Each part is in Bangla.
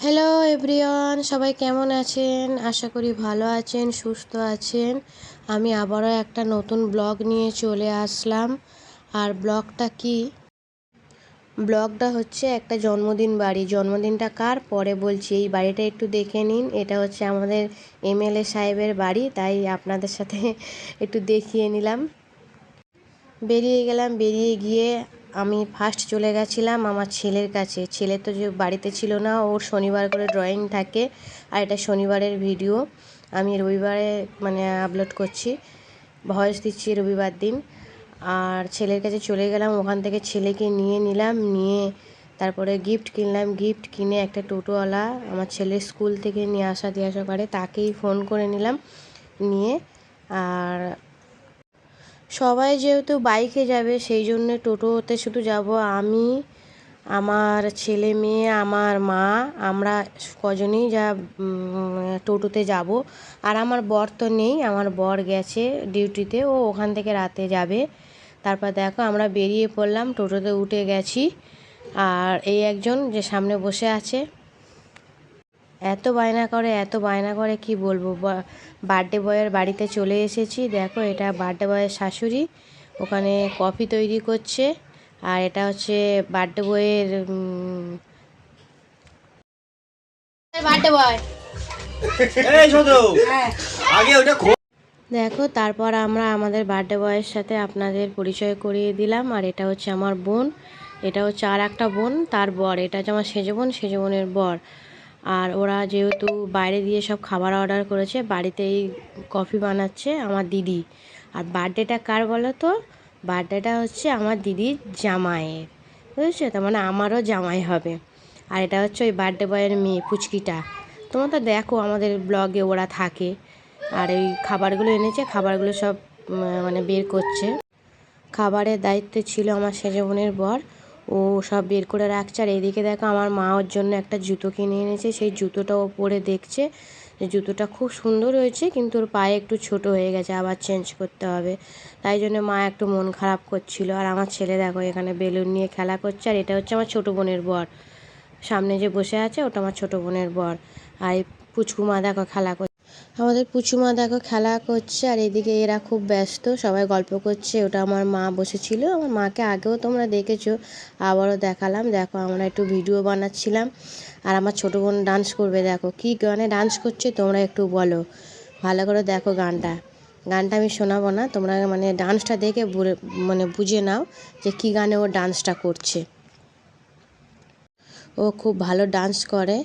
হ্যালো এভরিওয়ান সবাই কেমন আছেন? আশা করি ভালো আছেন, সুস্থ আছেন। আমি আবারও একটা নতুন ব্লগ নিয়ে চলে আসলাম। আর ব্লগটা কি? ব্লগটা হচ্ছে একটা জন্মদিন বাড়ি। জন্মদিনটা কার? পরে বলছি। এই বাড়িটা একটু দেখে নিন। এটা হচ্ছে আমাদের এমএলএ সাহেবের বাড়ি, তাই আপনাদের সাথে একটু দেখিয়ে নিলাম। বেরিয়ে গেলাম। বেরিয়ে গিয়ে আমি ফার্স্ট চলে গেছিলাম আমার ছেলের কাছে। ছেলে তো যে বাড়িতে ছিল না, ওর শনিবার করে ড্রয়িং থাকে আর এটা শনিবারের ভিডিও আমি রবিবারে মানে আপলোড করছি ভয়েস দিচ্ছি রবিবার দিন। আর ছেলের কাছে চলে গেলাম, ওখান থেকে ছেলেকে নিয়ে নিলাম, নিয়ে তারপরে গিফট কিনলাম। গিফট কিনে একটা টোটোওয়ালা আমার ছেলের স্কুল থেকে নিয়ে আসা দিয়ে আসা করে তাকেই ফোন করে নিলাম, নিয়ে আর সবাই যেহেতু বাইকে যাবে, সেই জন্য টোটোতে শুধু যাব আমি, আমার ছেলে মেয়ে, আমার মা, আমরা কজনই যা টোটোতে যাব। আর আমার বর তো নেই, আমার বর গেছে ডিউটিতে, ও ওখান থেকে রাতে যাবে। তারপর দেখো আমরা বেরিয়ে পড়লাম, টোটোতে উঠে গেছি। আর এই একজন যে সামনে বসে আছে এত বায়না করে এত বায়না করে কি বলব? বার্থডে বয়ের বাড়িতে চলে এসেছি। দেখো এটা বার্থডে বয়ের শাশুড়ি। ওখানে কফি তৈরি করছে। আর এটা হচ্ছে বার্থডে বয়ের বার্থডে বয় আগে ওটা দেখো তারপর আমরা আমাদের বার্থডে বয়ের সাথে আপনাদের পরিচয় করিয়ে দিলাম। আর এটা হচ্ছে আমার বোন। এটা হচ্ছে আর একটা বোন তার বর। এটা হচ্ছে আমার সেজো বোন সেজো বোনের বর। আর ওরা যেহেতু বাইরে দিয়ে সব খাবার অর্ডার করেছে, বাড়িতেই কফি বানাচ্ছে আমার দিদি। আর বার্থডেটা কার বলো তো? বার্থডেটা হচ্ছে আমার দিদির জামাইয়ের, বুঝেছ? তার মানে আমারও জামাই হবে। আর এটা হচ্ছে ওই বার্থডে বয়ের মেয়ে পুচকিটা। তোমরা তো দেখো আমাদের ব্লগে ওরা থাকে। আর এই খাবারগুলো এনেছে, খাবারগুলো সব মানে বের করছে। খাবারের দায়িত্বে ছিল আমার সেজো বোনের বর। ও সব বের করে রাখছে। আর এদিকে দেখো আমার মা ওর জন্য একটা জুতো কিনে এনেছে। সেই জুতোটা ও পরে দেখছে জুতোটা খুব সুন্দর হয়েছে, কিন্তু ওর পায়ে একটু ছোট হয়ে গেছে, আবার চেঞ্জ করতে হবে। তাই জন্য মা একটু মন খারাপ করছিল। আর আমার ছেলে দেখো এখানে বেলুন নিয়ে খেলা করছে, আর এটা হচ্ছে আমার ছোটো বোনের বর। সামনে যে বসে আছে ওটা আমার ছোটো বোনের বর। আর পুচকুমা দেখো খেলা আমাদের পুচুমা দেখো খেলা করছে, আর এদিকে এরা খুব ব্যস্ত, সবাই গল্প করছে। ওটা আমার মা বসেছিল, আমার মাকে আগেও তোমরা দেখেছ, আবারও দেখালাম। দেখো, আমরা একটু ভিডিও বানাচ্ছিলাম, আর আমার ছোটো বোন ডান্স করবে, দেখো কী গানে ডান্স করছে, তোমরা একটু বলো। ভালো করে দেখো গানটা। গানটা আমি শোনাবো না, তোমরা মানে ডান্সটা দেখে মানে বুঝে নাও যে কী গানে ও ডান্সটা করছে। ও খুব ভালো ডান্স করে।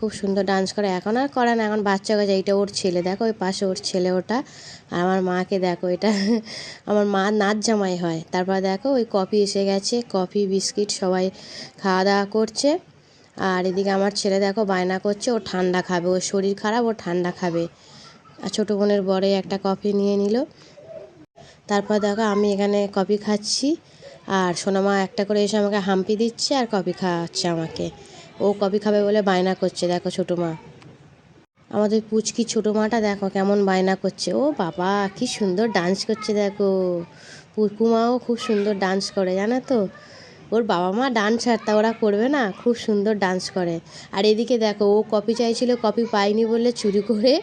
খুব সুন্দর ডান্স করে। এখন আর করে না, এখন বাচ্চা গেছে, এইটা ওর ছেলে। দেখো, ওই পাশে ওর ছেলে ওটা। আর আমার মাকে দেখো, এটা আমার মা নাচ জামাই হয়। তারপর দেখো, ওই কফি এসে গেছে, কফি, বিস্কিট, সবাই খাওয়া দাওয়া করছে। আর এদিকে আমার ছেলে দেখো, বায়না করছে, ও ঠান্ডা খাবে। ওর শরীর খারাপ, ও ঠান্ডা খাবে। আর ছোটো বোনের বরে একটা কফি নিয়ে নিল। তারপর দেখো, আমি এখানে কফি খাচ্ছি। আর সোনামা একটা করে এসে আমাকে হাম্পি দিচ্ছে আর কফি খাওয়াচ্ছে আমাকে। ও কফি খাবে বলে বায়না করছে, দেখো ছোটো মা। আমাদের পুচকি ছোটো মাটা, দেখো কেমন বায়না করছে। ও বাবা, কি সুন্দর ডান্স করছে, দেখো। পুকুমাও খুব সুন্দর ডান্স করে, জানো তো? ওর বাবা মা ডান্স আর তা ওরা করবে না, খুব সুন্দর ডান্স করে। আর এদিকে দেখো, ও কপি চাইছিল, কপি পায়নি বলে চুরি করে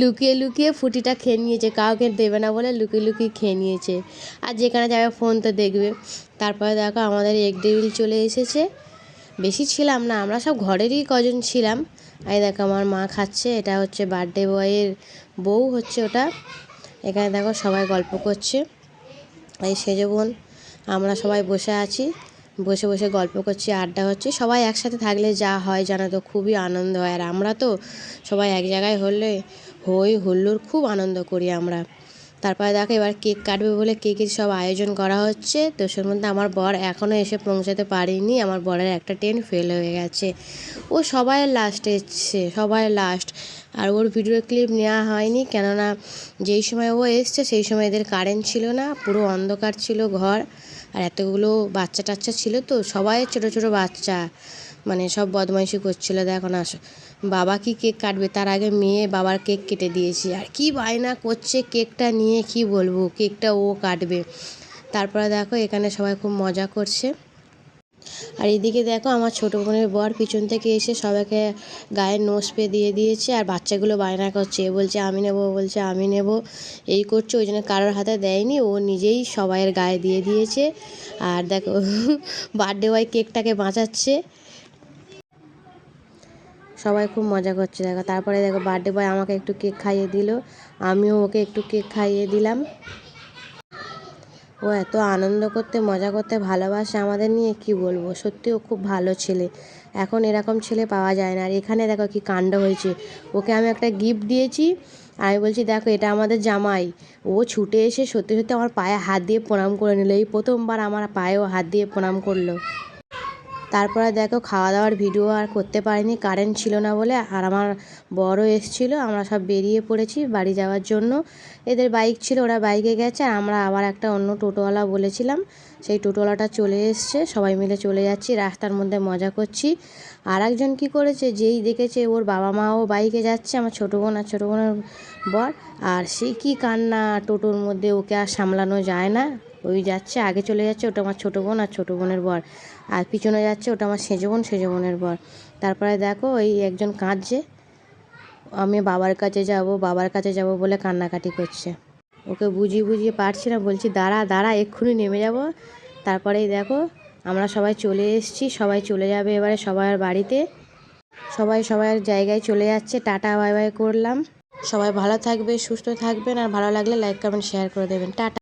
লুকিয়ে লুকিয়ে ফুটিটা খেয়ে নিয়েছে, কাউকে দেবে না বলে লুকিয়ে লুকিয়ে খেয়ে নিয়েছে। আর যেখানে যাবে ফোন তো দেখবে। তারপরে দেখো আমাদের এক টেবিল চলে এসেছে। বেশি ছিলাম না, আমরা সব ঘরেরই কজন ছিলাম। এই দেখো আমার মা খাচ্ছে, এটা হচ্ছে বার্থডে বয়ের বউ হচ্ছে ওটা। এখানে দেখো সবাই গল্প করছে। এই সেজো বোন, আমরা সবাই বসে আছি, বসে বসে গল্প করছি, আড্ডা হচ্ছে। সবাই একসাথে থাকলে যা হয় জানো তো, খুবই আনন্দ হয়। আর আমরা তো সবাই এক জায়গায় হলে হই, হুল্লোড় খুব আনন্দ করি আমরা। তারপরে দেখো এবার কেক কাটবে বলে কেকের সব আয়োজন করা হচ্ছে। তো সের মধ্যে আমার বর এখনও এসে পৌঁছাতে পারিনি। আমার বরের একটা ট্রেন ফেল হয়ে গেছে। ও সবাই লাস্ট এসছে, সবাই লাস্ট আর ওর ভিডিও ক্লিপ নেওয়া হয়নি। কেননা যেই সময় ও এসছে, সেই সময় এদের কারেন্ট ছিল না। পুরো অন্ধকার ছিল ঘর। আর এতগুলো বাচ্চা টাচ্চা ছিল তো, সবাই ছোটো ছোটো বাচ্চা। মানে সব বদমাইশি করছিল, দেখো না বাবা কি কেক কাটবে? তার আগে মেয়ে বাবার কেক কেটে দিয়েছি। আর কি বায়না করছে কেকটা নিয়ে, কি বলব? কেকটা ও কাটবে। তারপরে দেখো, এখানে সবাই খুব মজা করছে। আর এদিকে দেখো, আমার ছোটো বোনের বর পিছন থেকে এসে সবাইকে গায়ে নোস পে দিয়ে দিয়েছে, আর বাচ্চাগুলো বায়না করছে। এ বলছে, আমি নেব। বলছে, আমি নেব। এই করছে, ওই জন্য কারোর হাতে দেয়নি, ও নিজেই সবাইয়ের গায়ে দিয়ে দিয়েছে। আর দেখো বার্থডে বয় কেকটাকে বাঁচাচ্ছে। সবাই খুব মজা করছে, দেখো। তারপরে দেখো বার্থডে বয় আমাকে একটু কেক খাইয়ে দিল। আমিও ওকে একটু কেক খাইয়ে দিলাম। ও এত আনন্দ করতে, মজা করতে ভালোবাসে আমাদের নিয়ে, কি বলব? সত্যি ও খুব ভালো ছেলে। এখন এরকম ছেলে পাওয়া যায় না। আর এখানে দেখো কি কাণ্ড হয়েছে। ওকে আমি একটা গিফট দিয়েছি। আমি বলছি, দেখো, এটা আমাদের জামাই। ও ছুটে এসে সত্যি সত্যি আমার পায়ে হাত দিয়ে প্রণাম করে নিল। এই প্রথমবার আমার পায়েও হাত দিয়ে প্রণাম করল। তারপরে দেখো খাওয়া দাওয়ার ভিডিও আর করতে পারিনি, কারেন্ট ছিল না বলে। আর আমার বড় এসছিল, আমরা সব বেরিয়ে পড়েছি বাড়ি যাওয়ার জন্য। এদের বাইক ছিল, ওরা বাইকে গেছে। আমরা আবার একটা অন্য টোটোওয়ালা বলেছিলাম, সেই টোটোওয়ালাটা চলে এসছে। সবাই মিলে চলে যাচ্ছি, রাস্তার মধ্যে মজা করছি। আর একজন কী করেছে, যেই দেখেছে ওর বাবা মাও বাইকে যাচ্ছে, আমার ছোটো বোন আর ছোটো বোনের বর। আর সে কি কান্না, টোটোর মধ্যে ওকে আর সামলানো যায় না। ওই যাচ্ছে, আগে চলে যাচ্ছে, ওটা আমার ছোটো বোন আর ছোটো বোনের বর। আর পিছনে যাচ্ছে, ওটা আমার সেজো বোন, সেজো বোনের বর। তারপরে দেখো, ওই একজন কাঁদছে। আমি বাবার কাছে যাব, বাবার কাছে যাব বলে কান্নাকাটি করছে। ওকে বুঝিয়ে বুঝিয়ে পারছি না, বলছি, দাঁড়া দাঁড়া, এক্ষুনি নেমে যাব। তারপরেই দেখো, আমরা সবাই চলে এসেছি, সবাই চলে যাবে এবারে সবার বাড়িতে। সবাই সবার জায়গায় চলে যাচ্ছে, টাটা, বাই বাই করলাম। সবাই ভালো থাকবে, সুস্থ থাকবেন, আর ভালো লাগলে লাইক, কমেন্ট, শেয়ার করে দেবেন। টাটা।